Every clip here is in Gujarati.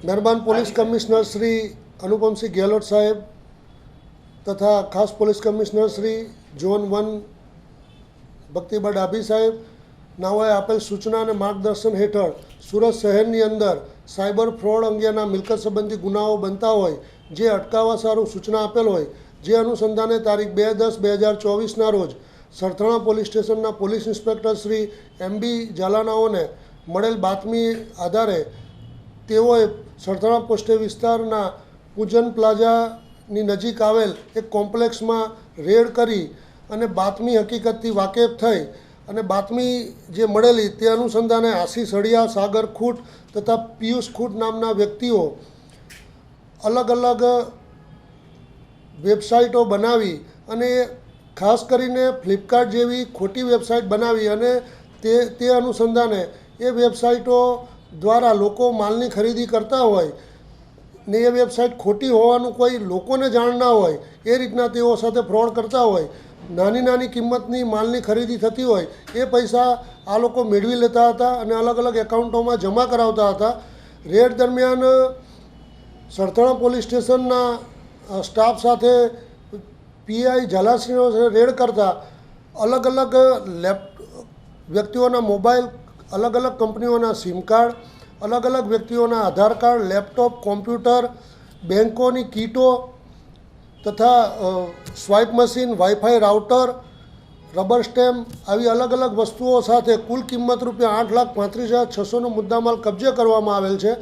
મહેરબાન પોલીસ કમિશનર શ્રી અનુપમસિંહ ગેહલોત સાહેબ તથા ખાસ police commissioner Shri zone one Bhaktiba Dabhi સાહેબ નાઓએ આપેલ સૂચના અને માર્ગદર્શન હેઠળ સુરત શહેરની અંદર સાયબર ફ્રોડ અંગેના મિલકત સંબંધી ગુનાઓ બનતા હોય જે અટકાવવા સારું સૂચના આપેલ હોય જે અનુસંધાને તારીખ બે દસ બે હજાર ચોવીસના રોજ સરથાણા પોલીસ સ્ટેશનના police inspector Shri M B ઝાલાનાઓને મળેલ બાતમી આધારે તેઓએ સરથાણા પોસ્ટે વિસ્તારના પૂજન પ્લાઝાની નજીક આવેલ એક કોમ્પ્લેક્સમાં રેડ કરી અને બાતમી હકીકતથી વાકેફ થઈ અને બાતમી જે મળેલી તે અનુસંધાને આશીષ હળિયા સાગર ખૂટ તથા પિયુષ ખૂટ નામના વ્યક્તિઓ અલગ અલગ વેબસાઇટો બનાવી અને ખાસ કરીને ફ્લિપકાર્ટ જેવી ખોટી વેબસાઇટ બનાવી અને તે તે અનુસંધાને એ વેબસાઇટો દ્વારા લોકો માલની ખરીદી કરતા હોય ને એ વેબસાઇટ ખોટી હોવાનું કોઈ લોકોને જાણ ના હોય, એ રીતના તેઓ સાથે ફ્રોડ કરતા હોય, નાની નાની કિંમતની માલની ખરીદી થતી હોય, એ પૈસા આ લોકો મેળવી લેતા હતા અને અલગ અલગ એકાઉન્ટોમાં જમા કરાવતા હતા. રેડ દરમિયાન, સરથાણા પોલીસ સ્ટેશનના સ્ટાફ સાથે પીઆઈ ઝાલાસિંહો રેડ કરતા અલગ અલગ લેપ, વ્યક્તિઓના મોબાઈલ અલગ અલગ કંપનીઓના સિમ કાર્ડ અલગ અલગ વ્યક્તિઓના આધાર કાર્ડ, લેપટોપ, કોમ્પ્યુટર બેન્કોની કીટો તથા swipe machine, wifi router, rubber stamp આવી અલગ અલગ વસ્તુઓ સાથે કુલ કિંમત રૂપિયા આઠ લાખ પાંત્રીસ હજાર છસોનો મુદ્દામાલ કબજે કરવામાં આવેલ છે.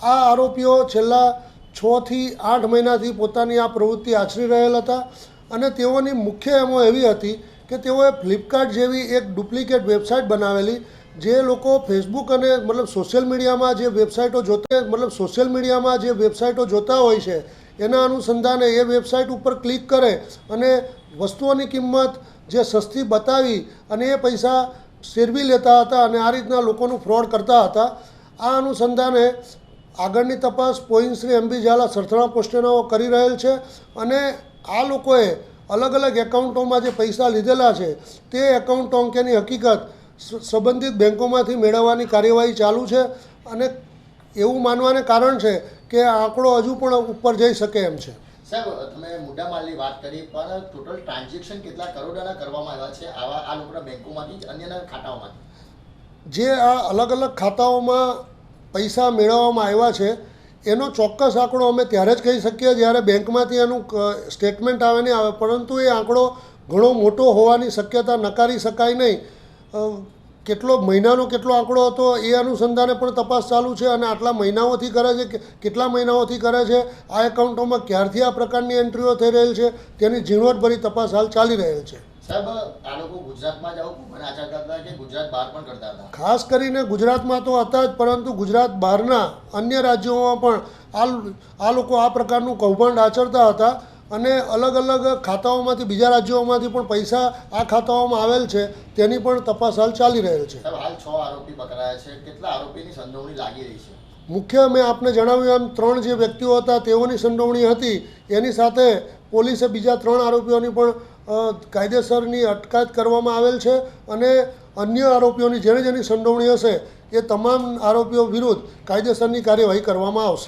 આ આરોપીઓ છેલ્લા છથી આઠ મહિનાથી પોતાની આ પ્રવૃત્તિ આચરી રહેલ હતા અને તેઓની મુખ્ય એમો એવી હતી કે તેઓએ ફ્લિપકાર્ટ જેવી એક ડુપ્લિકેટ વેબસાઇટ બનાવેલી જે લોકો ફેસબુક અને મતલબ સોશિયલ મીડિયામાં જે વેબસાઇટો જોતા મતલબ સોશિયલ મીડિયામાં જે વેબસાઇટો જોતા હોય છે, એના અનુસંધાને એ વેબસાઇટ ઉપર ક્લિક કરે અને વસ્તુઓની કિંમત જે સસ્તી બતાવી અને એ પૈસા શેરવી લેતા હતા અને આ રીતના લોકોનું ફ્રોડ કરતા હતા. આ અનુસંધાને આગળની તપાસ પોઈન્ટ શ્રી એમબી ઝાલા સરથણા પોસ્ટેનાઓ કરી રહેલ છે અને આ લોકોએ અલગ અલગ એકાઉન્ટોમાં જે પૈસા લીધેલા છે, તે એકાઉન્ટ અંકેની હકીકત સંબંધિત બેંકોમાંથી મેળવવાની કાર્યવાહી ચાલુ છે અને એવું માનવાને કારણ છે કે આંકડો હજુ પણ ઉપર જઈ શકે એમ છે. સાહેબ તમે મોટા માલની વાત કરી પણ ટોટલ ટ્રાન્ઝેક્શન કેટલા કરોડના કરવામાં આવ્યા છે આવા આ લોકોના બેન્કોમાંથી અન્યના ખાતાઓમાંથી? જે આ અલગ અલગ ખાતાઓમાં પૈસા મેળવવામાં આવ્યા છે એનો ચોક્કસ આંકડો અમે ત્યારે જ કહી શકીએ જ્યારે બેંકમાંથી એનું સ્ટેટમેન્ટ આવે નહીં આવે પરંતુ એ આંકડો ઘણો મોટો હોવાની શક્યતા નકારી શકાય નહીં. કેટલો મહિનાનો કેટલો આંકડો હતો એ અનુસંધાને પણ તપાસ ચાલુ છે અને આટલા મહિનાઓથી કરે છે કે કેટલા મહિનાઓથી કરે છે આ એકાઉન્ટોમાં ક્યારથી આ પ્રકારની એન્ટ્રીઓ થઈ રહેલ છે તેની ઝીણવટભરી તપાસ હાલ ચાલી રહેલ છે. ખાસ કરીને ગુજરાતમાં તો હતા જ પરંતુ ગુજરાત બહારના અન્ય રાજ્યોમાં પણ આ લોકો આ પ્રકારનું કૌભાંડ આચરતા હતા. અને અલગ અલગ ખાતાઓમાંથી બીજા રાજ્યોમાંથી પણ પૈસા આ ખાતાઓમાં આવેલ છે તેની પણ તપાસ હાલ ચાલી રહેલ છે. હાલ છ આરોપી પકડાયા છે. કેટલા આરોપીની સંડોવણી લાગી રહી છે? મુખ્ય મેં આપને જણાવ્યું એમ ત્રણ જે વ્યક્તિઓ હતા તેઓની સંડોવણી હતી. એની સાથે પોલીસે બીજા ત્રણ આરોપીઓની પણ કાયદેસરની અટકાયત કરવામાં આવેલ છે અને અન્ય આરોપીઓની જેની જેની સંડોવણી હશે એ તમામ આરોપીઓ વિરુદ્ધ કાયદેસરની કાર્યવાહી કરવામાં આવશે.